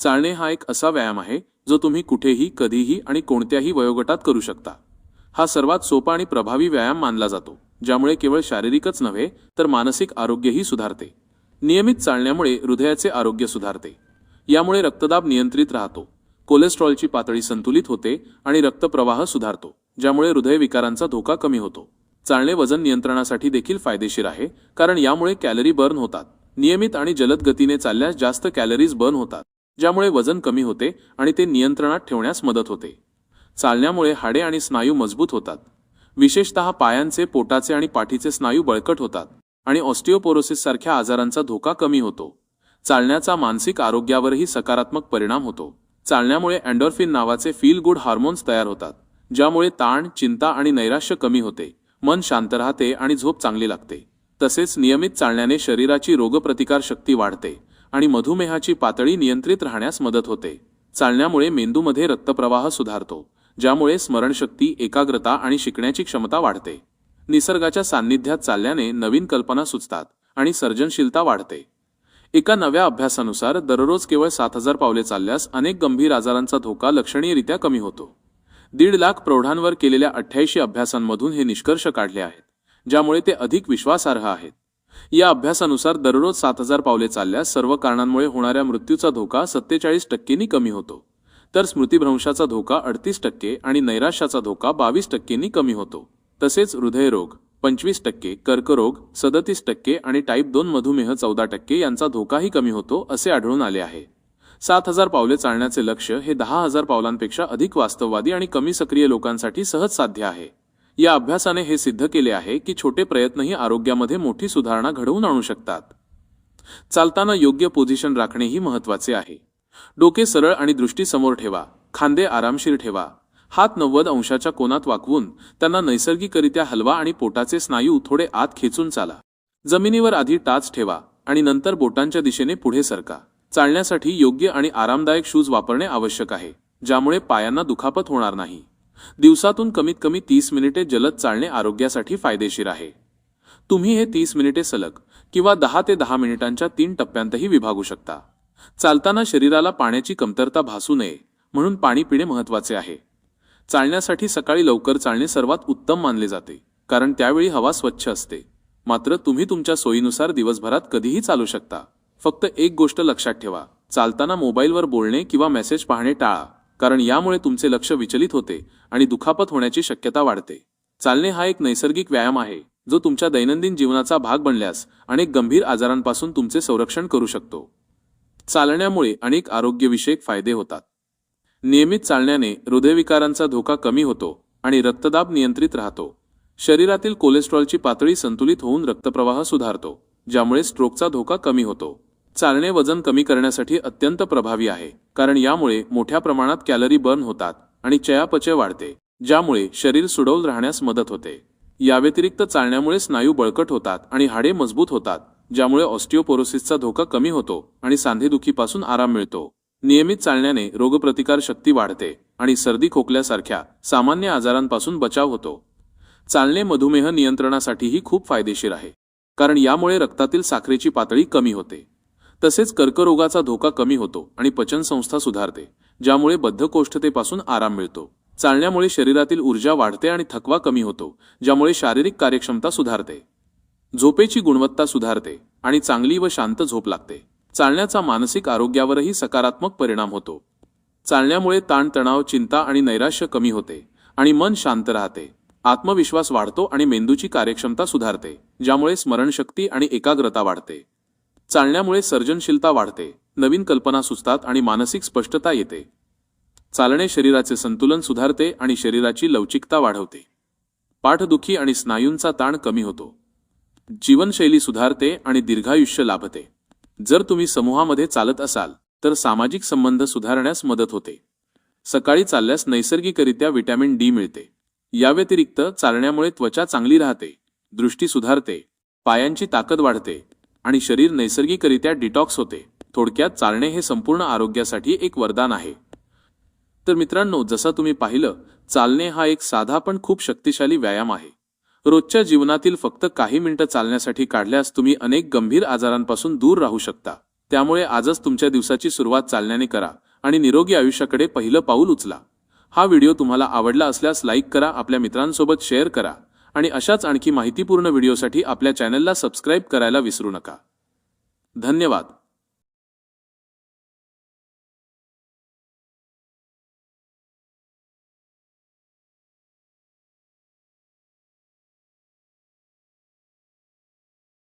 चालणे हा एक असा व्यायाम आहे जो तुम्ही कुठेही कधीही आणि कोणत्याही वयोगटात करू शकता. हा सर्वात सोपा आणि प्रभावी व्यायाम मानला जातो ज्यामुळे केवळ शारीरिकच नव्हे तर मानसिक आरोग्यही सुधारते. नियमित चालण्यामुळे हृदयाचे आरोग्य सुधारते. यामुळे रक्तदाब नियंत्रित राहतो कोलेस्ट्रॉलची पातळी संतुलित होते आणि रक्तप्रवाह सुधारतो ज्यामुळे हृदयविकारांचा धोका कमी होतो. चालणे वजन नियंत्रणासाठी देखील फायदेशीर आहे कारण यामुळे कॅलरी बर्न होतात. नियमित आणि जलद गतीने चालल्यास जास्त कॅलरीज बर्न होतात. ज्यामुळे वजन कमी होते आणि ते नियंत्रणात ठेवण्यास मदत होते. चालण्यामुळे हाडे आणि स्नायू मजबूत होतात. विशेषतः पायांचे पोटाचे आणि पाठीचे स्नायू बळकट होतात आणि ऑस्टिओपोरोसिस सारख्या आजारांचा धोका कमी होतो. चालण्याचा मानसिक आरोग्यावरही सकारात्मक परिणाम होतो. चालण्यामुळे अँडोर्फिन नावाचे फील गुड हार्मोन्स तयार होतात ज्यामुळे ताण चिंता आणि नैराश्य कमी होते मन शांत राहते आणि झोप चांगली लागते. तसेच नियमित चालण्याने शरीराची रोगप्रतिकार शक्ती वाढते. आणि मधुमेहाची पातळी नियंत्रित राहण्यास मदत होते. चालण्यामुळे मेंदूमध्ये रक्तप्रवाह सुधारतो ज्यामुळे स्मरणशक्ती एकाग्रता आणि शिकण्याची क्षमता वाढते. निसर्गाच्या सान्निध्यात चालल्याने नवीन कल्पना सुचतात आणि सर्जनशीलता वाढते. एका नव्या अभ्यासानुसार दररोज केवळ सात हजार पावले चालल्यास अनेक गंभीर आजारांचा धोका लक्षणीयरित्या कमी होतो. दीड लाख प्रौढांवर केलेल्या अठ्ठ्याऐंशी अभ्यासांमधून हे निष्कर्ष काढले आहेत ज्यामुळे ते अधिक विश्वासार्ह आहेत. या अभ्यासानुसार दररोज सात हजार पावले चालल्यास सर्व कारणांमुळे होणाऱ्या मृत्यूचा धोका सत्तेचाळीस टक्केनी कमी होतो. तर स्मृतिभ्रंशाचा धोका अडतीस टक्के आणि नैराश्याचा धोका बावीस टक्केनी कमी होतो. तसेच हृदयरोग पंचवीस टक्के कर्करोग सदतीस टक्के आणि टाईप दोन मधुमेह चौदा टक्के यांचा धोकाही कमी होतो असे आढळून आले आहे. सात हजार पावले चालण्याचे लक्ष हे दहा हजार पावलांपेक्षा अधिक वास्तववादी आणि कमी सक्रिय लोकांसाठी सहज साध्य आहे. या अभ्यासाने हे सिद्ध केले आहे की छोटे प्रयत्नही आरोग्यामध्ये मोठी सुधारणा घडवून आणू शकतात. चालताना योग्य पोझिशन राखणेही महत्त्वाचे आहे. डोके सरळ आणि दृष्टी समोर ठेवा. खांदे आरामशीर ठेवा. हात नव्वद अंशाच्या कोनात वाकवून त्यांना नैसर्गिकरित्या हलवा आणि पोटाचे स्नायू थोडे आत खेचून चाला. जमिनीवर आधी टाच ठेवा आणि नंतर बोटांच्या दिशेने पुढे सरका. चालण्यासाठी योग्य आणि आरामदायक शूज वापरणे आवश्यक आहे ज्यामुळे पायांना दुखापत होणार नाही. दिवसातून कमीत कमी तीस मिनिटे जलद चालणे आरोग्यासाठी फायदेशीर आहे. तुम्ही हे तीस मिनिटे सलग किंवा दहा ते दहा मिनिटांच्या तीन टप्प्यांतही विभागू शकता. चालताना शरीराला पाण्याची कमतरता भासू नये म्हणून पाणी पिणे महत्त्वाचे आहे. चालण्यासाठी सकाळी लवकर चालणे सर्वात उत्तम मानले जाते कारण त्यावेळी हवा स्वच्छ असते. मात्र तुम्ही तुमच्या सोयीनुसार दिवसभरात कधीही चालू शकता. फक्त एक गोष्ट लक्षात ठेवा चालताना मोबाईलवर बोलणे किंवा मेसेज पाहणे टाळा. कारण यामुळे तुमचे लक्ष विचलित होते आणि दुखापत होण्याची शक्यता वाढते. चालणे हा एक नैसर्गिक व्यायाम आहे जो तुमच्या दैनंदिन जीवनाचा भाग बनल्यास अनेक गंभीर आजारांपासून तुमचे संरक्षण करू शकतो. चालण्यामुळे अनेक आरोग्यविषयक फायदे होतात. नियमित चालण्याने हृदयविकारांचा धोका कमी होतो आणि रक्तदाब नियंत्रित राहतो. शरीरातील कोलेस्ट्रॉलची पातळी संतुलित होऊन रक्तप्रवाह सुधारतो ज्यामुळे स्ट्रोकचा धोका कमी होतो. चालणे वजन कमी करण्यासाठी अत्यंत प्रभावी आहे. कारण यामुळे मोठ्या प्रमाणात कॅलरी बर्न होतात आणि चयापचय वाढते ज्यामुळे शरीर सुडौल राहण्यास मदत होते. याव्यतिरिक्त चालण्यामुळे स्नायू बळकट होतात आणि हाडे मजबूत होतात ज्यामुळे ऑस्टिओपोरोसिसचा धोका कमी होतो आणि सांधेदुखीपासून आराम मिळतो. नियमित चालण्याने रोगप्रतिकार शक्ती वाढते आणि सर्दी खोकल्यासारख्या सामान्य आजारांपासून बचाव होतो. चालणे मधुमेह नियंत्रणासाठीही खूप फायदेशीर आहे कारण यामुळे रक्तातील साखरेची पातळी कमी होते. तसेच कर्करोगाचा धोका कमी होतो आणि पचनसंस्था सुधारते ज्यामुळे बद्धकोष्ठतेपासून आराम मिळतो. चालण्यामुळे शरीरातील ऊर्जा वाढते आणि थकवा कमी होतो ज्यामुळे शारीरिक कार्यक्षमता सुधारते. झोपेची गुणवत्ता सुधारते आणि चांगली व शांत झोप लागते. चालण्याचा मानसिक आरोग्यावरही सकारात्मक परिणाम होतो. चालण्यामुळे ताणतणाव चिंता आणि नैराश्य कमी होते आणि मन शांत राहते. आत्मविश्वास वाढतो आणि मेंदूची कार्यक्षमता सुधारते ज्यामुळे स्मरणशक्ती आणि एकाग्रता वाढते. चालण्यामुळे सर्जनशीलता वाढते नवीन कल्पना सुचतात आणि मानसिक स्पष्टता येते. चालणे शरीराचे संतुलन सुधारते आणि शरीराची लवचिकता वाढवते. पाठदुखी आणि स्नायूंचा ताण कमी होतो. जीवनशैली सुधारते आणि दीर्घायुष्य लाभते. जर तुम्ही समूहामध्ये चालत असाल तर सामाजिक संबंध सुधारण्यास मदत होते. सकाळी चालल्यास नैसर्गिकरित्या व्हिटॅमिन डी मिळते. या व्यतिरिक्त चालण्यामुळे त्वचा चांगली राहते दृष्टी सुधारते पायांची ताकद वाढते आणि शरीर नैसर्गिकरित्या डिटॉक्स होते. थोडक्यात चालणे हे संपूर्ण आरोग्यासाठी एक वरदान आहे. तर मित्रांनो जसं तुम्ही पाहिलं चालणे हा एक साधा पण खूप शक्तिशाली व्यायाम आहे. रोजच्या जीवनातील फक्त काही मिनिटं चालण्यासाठी काढल्यास तुम्ही अनेक गंभीर आजारांपासून दूर राहू शकता. त्यामुळे आजच तुमच्या दिवसाची सुरुवात चालण्याने करा आणि निरोगी आयुष्याकडे पहिलं पाऊल उचला. हा व्हिडिओ तुम्हाला आवडला असल्यास लाईक करा आपल्या मित्रांसोबत शेअर करा. आणि अशाच आणखी माहितीपूर्ण व्हिडिओसाठी आपल्या चॅनलला सबस्क्राईब करायला विसरू नका. धन्यवाद.